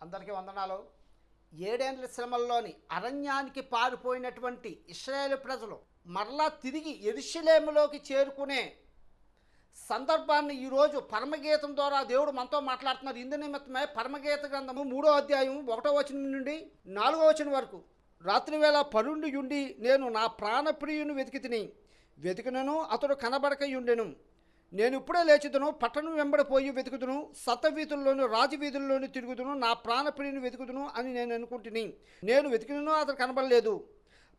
అందరికీ వందనాలు. ఏడేండ్ల శ్రమల్లోని అరణ్యానికి పారిపోయినటువంటి ఇస్రాయేల్ ప్రజలు మరలా తిరిగి ఎరుషలేములోకి చేరుకునే సందర్భాన్ని ఈరోజు పరమగీతం ద్వారా దేవుడు మనతో మాట్లాడుతున్నారు. ఇందు నిమిత్తమే పరమగీత గ్రంథము మూడో అధ్యాయం ఒకటో వచనం నుండి నాలుగో వచనం వరకు. రాత్రివేళ పరుండి ఉండి నేను నా ప్రాణప్రియుని వెతికి తిని వెతికినను అతడు కనబడకయుండెను నేను ఇప్పుడే లేచుదును పట్టణం వెంబడిపోయి వెతుకుదును సతవీధుల్లోను రాజవీధుల్లోను తిరుగుదును నా ప్రాణప్రియుని వెతుకుదును అని నేను అనుకుంటుని. నేను వెతికినను అతను కనబడలేదు.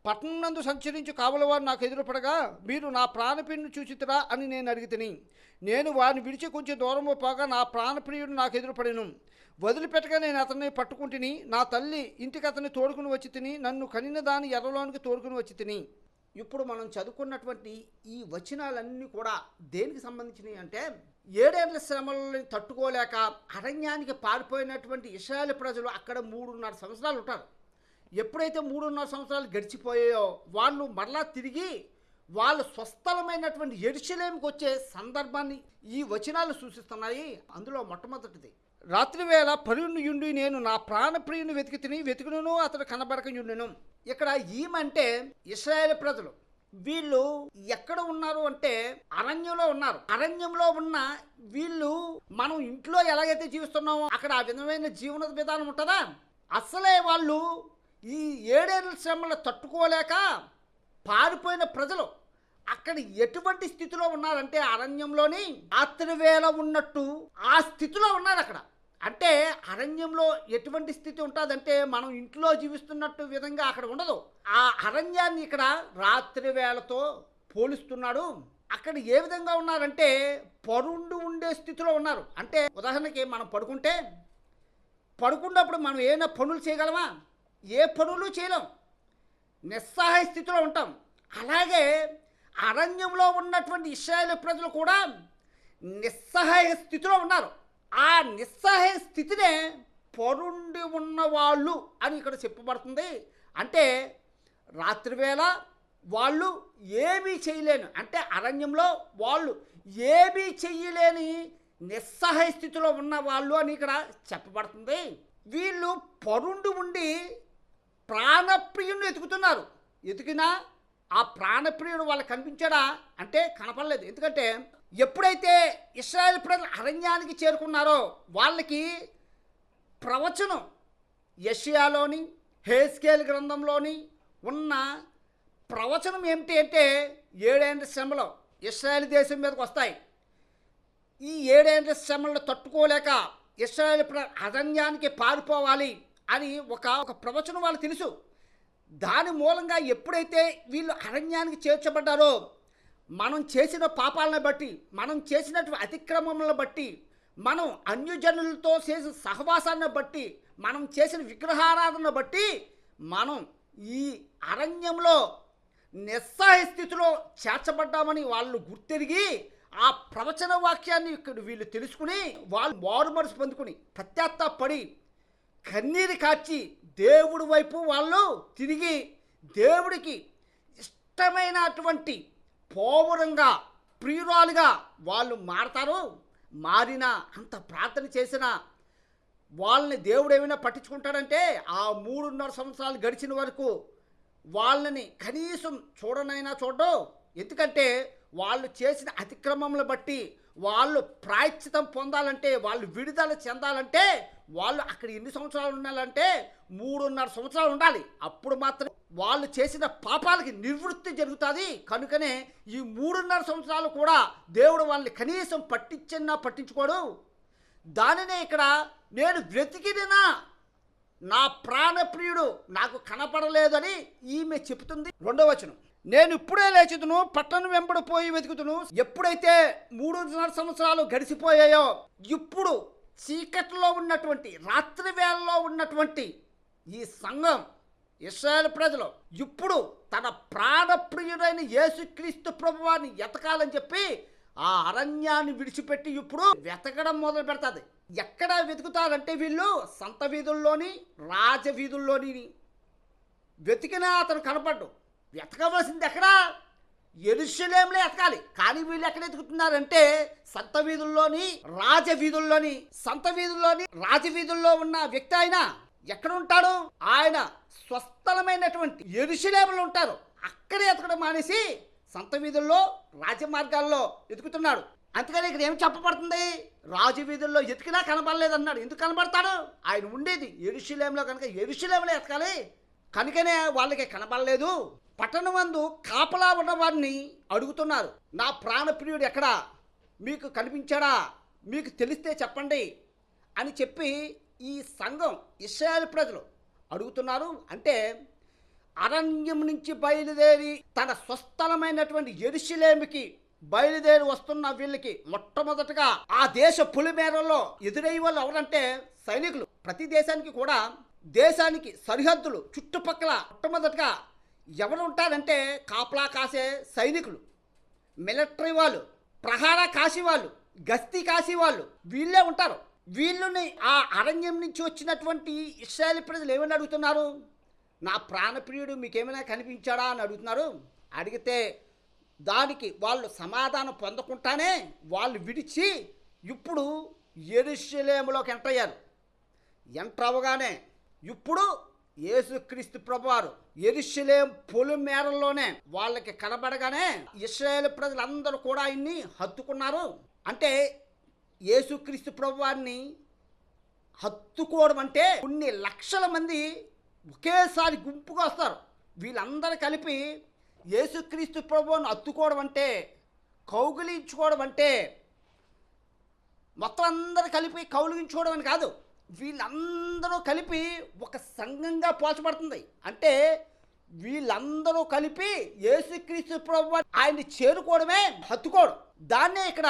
పట్టణం నందు సంచరించి కావలవారు నాకు ఎదురుపడగా మీరు నా ప్రాణప్రియుని చూచితురా అని నేను అడిగితిని. నేను వారిని విడిచి కొంచెం దూరము పోగా నా ప్రాణప్రియుడు నాకు ఎదురుపడెను. వదిలిపెట్టగా నేను అతన్ని పట్టుకుంటుని నా తల్లి ఇంటికి అతన్ని తోడుకుని వచ్చి తిని నన్ను కనిన దాని ఎర్రలోనికి తోడుకుని వచ్చి తిని ఇప్పుడు మనం చదువుకున్నటువంటి ఈ వచనాలన్నీ కూడా దేనికి సంబంధించినవి అంటే ఏడేళ్ళ శ్రమలను తట్టుకోలేక అరణ్యానికి పారిపోయినటువంటి ఇస్రాయల్ ప్రజలు అక్కడ మూడున్నర సంవత్సరాలు ఉంటారు. ఎప్పుడైతే మూడున్నర సంవత్సరాలు గడిచిపోయాయో వాళ్ళు మరలా తిరిగి వాళ్ళు స్వస్థలమైనటువంటి ఎరుశలేంకి వచ్చే సందర్భాన్ని ఈ వచనాలు సూచిస్తున్నాయి. అందులో మొట్టమొదటిది రాత్రివేళ పరుణ్యుండి నేను నా ప్రాణప్రియుని వెతికి తిని వెతుకును అతడు కనబడకయుండును ఇక్కడ ఈమంటే ఇస్రాయేల్ ప్రజలు. వీళ్ళు ఎక్కడ ఉన్నారు అంటే అరణ్యంలో ఉన్నారు. అరణ్యంలో ఉన్న వీళ్ళు మనం ఇంట్లో ఎలాగైతే జీవిస్తున్నామో అక్కడ ఆ విధమైన జీవన విధానం ఉంటుందా? అసలే వాళ్ళు ఈ ఏడేళ్ళ శ్రమలు తట్టుకోలేక పారిపోయిన ప్రజలు. అక్కడ ఎటువంటి స్థితిలో ఉన్నారంటే అరణ్యంలోని రాత్రి వేళ ఉన్నట్టు ఆ స్థితిలో ఉన్నారు అక్కడ. అంటే అరణ్యంలో ఎటువంటి స్థితి ఉంటుందంటే మనం ఇంట్లో జీవిస్తున్నట్టు విధంగా అక్కడ ఉండదు. ఆ అరణ్యాన్ని ఇక్కడ రాత్రి వేళతో పోలుస్తున్నాడు. అక్కడ ఏ విధంగా ఉన్నారంటే పరుండు ఉండే స్థితిలో ఉన్నారు. అంటే ఉదాహరణకి మనం పడుకుంటే పడుకున్నప్పుడు మనం ఏమైనా పనులు చేయగలమా? ఏ పనులు చేయలేం. నిస్సహాయ స్థితిలో ఉంటాం. అలాగే అరణ్యంలో ఉన్నటువంటి ఇస్రాయేల్ ప్రజలు కూడా నిస్సహాయ స్థితిలో ఉన్నారు. ఆ నిస్సహాయ స్థితినే పొరుండి ఉన్నవాళ్ళు అని ఇక్కడ చెప్పబడుతుంది. అంటే రాత్రివేళ వాళ్ళు ఏమీ చేయలేను. అంటే అరణ్యంలో వాళ్ళు ఏమీ చెయ్యలేని నిస్సహాయ స్థితిలో ఉన్న వాళ్ళు అని ఇక్కడ చెప్పబడుతుంది. వీళ్ళు పరుండి ఉండి ప్రాణప్రియుని ఎతుకుతున్నారు ఎతికినా ఆ ప్రాణప్రియుడు వాళ్ళకి కనిపించాడా? అంటే కనపడలేదు. ఎందుకంటే ఎప్పుడైతే ఇస్రాయల్ ప్రజలు అరణ్యానికి చేరుకున్నారో వాళ్ళకి ప్రవచనం యషియాలోని హేస్కేల్ గ్రంథంలోని ఉన్న ప్రవచనం ఏమిటి అంటే ఏడేండ్ల శ్రమలు ఇస్రాయల్ దేశం మీదకి వస్తాయి. ఈ ఏడేండ్ల శ్రమలను తట్టుకోలేక ఇస్రాయల్ ప్ర అరణ్యానికి పారిపోవాలి అని ఒక ఒక ప్రవచనం వాళ్ళు తెలుసు. దాని మూలంగా ఎప్పుడైతే వీళ్ళు అరణ్యానికి చేర్చబడ్డారో మనం చేసిన పాపాలను బట్టి మనం చేసినటువంటి అతిక్రమములను బట్టి మనం అన్యజనులతో చేసిన సహవాసాన్ని బట్టి మనం చేసిన విగ్రహారాధన బట్టి మనం ఈ అరణ్యంలో నిస్సహాయ స్థితిలో చేర్చబడ్డామని వాళ్ళు గుర్తెరిగి ఆ ప్రవచన వాక్యాన్ని ఇక్కడ వీళ్ళు తెలుసుకుని వాళ్ళు మారు మనసు పొందుకుని పడి కన్నీరు కాచి దేవుడి వైపు వాళ్ళు తిరిగి దేవుడికి ఇష్టమైనటువంటి పోవరంగా ప్రియురాలుగా వాళ్ళు మారతారు. మారిన అంత ప్రార్థన చేసిన వాళ్ళని దేవుడు ఏమైనా పట్టించుకుంటాడంటే ఆ మూడున్నర సంవత్సరాలు గడిచిన వరకు వాళ్ళని కనీసం చూడనైనా చూడడం ఎందుకంటే వాళ్ళు చేసిన అతిక్రమములు బట్టి వాళ్ళు ప్రాయశ్చితం పొందాలంటే వాళ్ళు విడుదల చెందాలంటే వాళ్ళు అక్కడ ఎన్ని సంవత్సరాలు ఉండాలంటే మూడున్నర సంవత్సరాలు ఉండాలి. అప్పుడు మాత్రం వాళ్ళు చేసిన పాపాలకి నివృత్తి జరుగుతుంది. కనుకనే ఈ మూడున్నర సంవత్సరాలు కూడా దేవుడు వాళ్ళని కనీసం పట్టించినా పట్టించుకోడు. దానినే ఇక్కడ నేను బ్రతికినా నా ప్రాణప్రియుడు నాకు కనపడలేదని ఈమె చెబుతుంది. రెండవ వచనం. నేను ఇప్పుడే లేచుదును పట్టణం వెంబడిపోయి వెతుకుతును. ఎప్పుడైతే మూడున్నర సంవత్సరాలు గడిచిపోయాయో ఇప్పుడు చీకట్లో ఉన్నటువంటి రాత్రి వేళలో ఉన్నటువంటి ఈ సంఘం ఇస్రాయల్ ప్రజలు ఇప్పుడు తన ప్రాణప్రియుడైన యేసుక్రీస్తు ప్రభువాన్ని ఎతకాలని చెప్పి ఆ అరణ్యాన్ని విడిచిపెట్టి ఇప్పుడు వెతకడం మొదలు పెడతాది. ఎక్కడ వెతుకుతారంటే వీళ్ళు సంత వీధుల్లోని రాజవీధుల్లోని వెతికినా అతను కనపడ్డు. వెతకవలసింది ఎక్కడా? ఎరుషలేంలో ఎతకాలి కానీ వీళ్ళు ఎక్కడ ఎతుకుతున్నారంటే సంత వీధుల్లోని రాజ వీధుల్లోని సంత వీధుల్లోని రాజవీధుల్లో ఉన్న వ్యక్తి ఆయన. ఎక్కడ ఉంటాడు? ఆయన స్వస్థలమైనటువంటి ఎరుషలేములు ఉంటారు. అక్కడే ఎతకడం మానేసి సంత వీధుల్లో రాజమార్గాల్లో ఎతుకుతున్నాడు అందుకని ఇక్కడ ఏం చెప్పబడుతుంది? రాజు వీధుల్లో ఎతికినా కనబడలేదు అన్నాడు ఎందుకు కనబడతాడు? ఆయన ఉండేది ఎరుషలేంలో కనుక ఎరుషలేంలో ఎతకాలి కనుకనే వాళ్ళకి కనబడలేదు. పట్టణమందు కాపలా ఉన్నవాడిని అడుగుతున్నారు. నా ప్రాణప్రియుడు ఎక్కడా? మీకు కనిపించాడా? మీకు తెలిస్తే చెప్పండి అని చెప్పి ఈ సంఘం ఇస్రాయల్ ప్రజలు అడుగుతున్నారు. అంటే అరణ్యం నుంచి బయలుదేరి తన స్వస్థలమైనటువంటి ఎరుశిలేమికి బయలుదేరి వస్తున్న వీళ్ళకి మొట్టమొదటగా ఆ దేశ పులిమేరల్లో ఎదురయ్యే వాళ్ళు ఎవరంటే సైనికులు. ప్రతి దేశానికి కూడా దేశానికి సరిహద్దులు చుట్టుపక్కల మొట్టమొదటగా ఎవరు ఉంటారంటే కాపలా కాసే సైనికులు మిలిటరీ వాళ్ళు ప్రహార కాశీ వాళ్ళు గస్తీ కాశీ వాళ్ళు వీళ్ళే ఉంటారు. వీళ్ళని ఆ అరణ్యం నుంచి వచ్చినటువంటి ఇస్రాయల్ ప్రజలు ఏమని అడుగుతున్నారు? నా ప్రాణప్రియుడు మీకేమైనా కనిపించాడా అని అడుగుతున్నారు. అడిగితే దానికి వాళ్ళు సమాధానం పొందకుండానే వాళ్ళు విడిచి ఇప్పుడు ఎరుషలేములోకి ఎంటర్ అయ్యారు. ఎంటర్ అవ్వగానే ఇప్పుడు యేసుక్రీస్తు ప్రభువారు ఎరుషలేం పొలు మేరల్లోనే వాళ్ళకి కనబడగానే ఇస్రాయేల్ ప్రజలందరూ కూడా ఆయన్ని హత్తుకున్నారు. అంటే యేసుక్రీస్తు ప్రభువారిని హత్తుకోవడం అంటే కొన్ని లక్షల మంది ఒకేసారి గుంపుగా వస్తారు. వీళ్ళందరూ కలిపి యేసుక్రీస్తు ప్రభువును హత్తుకోవడం అంటే కౌగిలించుకోవడం అంటే మొత్తం అందరు కలిపి కౌలించుకోవడం అని కాదు. వీళ్ళందరూ కలిపి ఒక సంఘంగా పోల్చబడుతుంది. అంటే వీళ్ళందరూ కలిపి యేసుక్రీస్తు ప్రభు ఆయన్ని చేరుకోవడమే హత్తుకోవడం. దాన్నే ఇక్కడ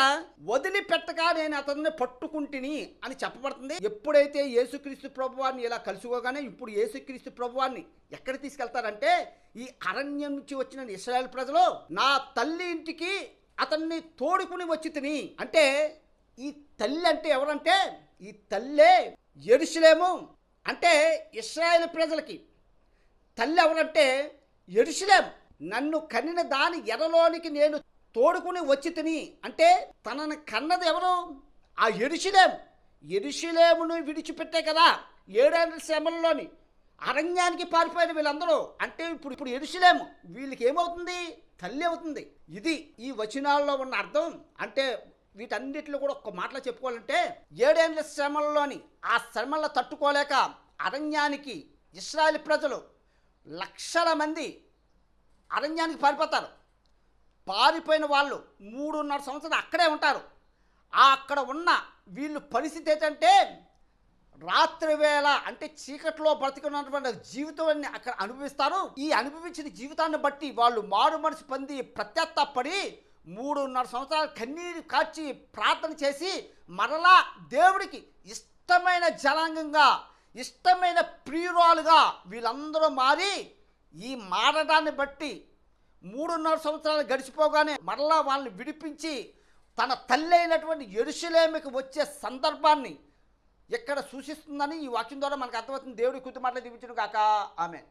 వదిలిపెట్టగా నేను అతన్ని పట్టుకుంటుని అని చెప్పబడుతుంది. ఎప్పుడైతే యేసుక్రీస్తు ప్రభువాన్ని ఇలా కలుసుకోగానే ఇప్పుడు యేసుక్రీస్తు ప్రభువాన్ని ఎక్కడ తీసుకెళ్తారంటే ఈ అరణ్యం నుంచి వచ్చిన ఇస్రాయల్ ప్రజలు నా తల్లి ఇంటికి అతన్ని తోడుకుని వచ్చి తిని. అంటే ఈ తల్లి అంటే ఎవరంటే ఈ తల్లే ఎరుసలేము అంటే ఇస్రాయేల్ ప్రజలకి. తల్లి ఎవరంటే ఎరుసలేం నన్ను కన్నిన దాని ఎరలోనికి నేను తోడుకుని వచ్చి తిని అంటే తనని కన్నది ఎవరు? ఆ ఎరుసలేం ఎరుసలేమును విడిచిపెట్టే కదా ఏడేళ్ళ శ్రమల్లోని అరణ్యానికి పారిపోయిన వీళ్ళందరూ. అంటే ఇప్పుడు ఇప్పుడు ఎరుసలేము వీళ్ళకి ఏమవుతుంది? తల్లి అవుతుంది. ఇది ఈ వచనాల్లో ఉన్న అర్థం. అంటే వీటన్నిటిలో కూడా ఒక్క మాటలో చెప్పుకోవాలంటే ఏడేండ్ల శ్రమల్లోని ఆ శ్రమల్లో తట్టుకోలేక అరణ్యానికి ఇస్రాయల్ ప్రజలు లక్షల మంది అరణ్యానికి పారిపోతారు. పారిపోయిన వాళ్ళు మూడున్నర సంవత్సరాలు అక్కడే ఉంటారు. ఆ అక్కడ ఉన్న వీళ్ళు పరిస్థితి ఏంటంటే రాత్రి వేళ అంటే చీకట్లో బ్రతికున్నటువంటి జీవితాన్ని అక్కడ అనుభవిస్తారు. ఈ అనుభవించిన జీవితాన్ని బట్టి వాళ్ళు మారు మనసు పొంది ప్రత్యత్తపడి మూడున్నర సంవత్సరాలు కన్నీరు కాచి ప్రార్థన చేసి మరలా దేవుడికి ఇష్టమైన జనాంగంగా ఇష్టమైన ప్రియురాలుగా వీళ్ళందరూ మారి ఈ మారడాన్ని బట్టి మూడున్నర సంవత్సరాలు గడిచిపోగానే మరలా వాళ్ళని విడిపించి తన తల్లి అయినటువంటి ఎరుసలేమికి వచ్చే సందర్భాన్ని ఎక్కడ సూచిస్తుందని ఈ వాక్యం ద్వారా మనకు అర్థమవుతుంది. దేవుడి కుతుమాటలు దీవించను కాక ఆమె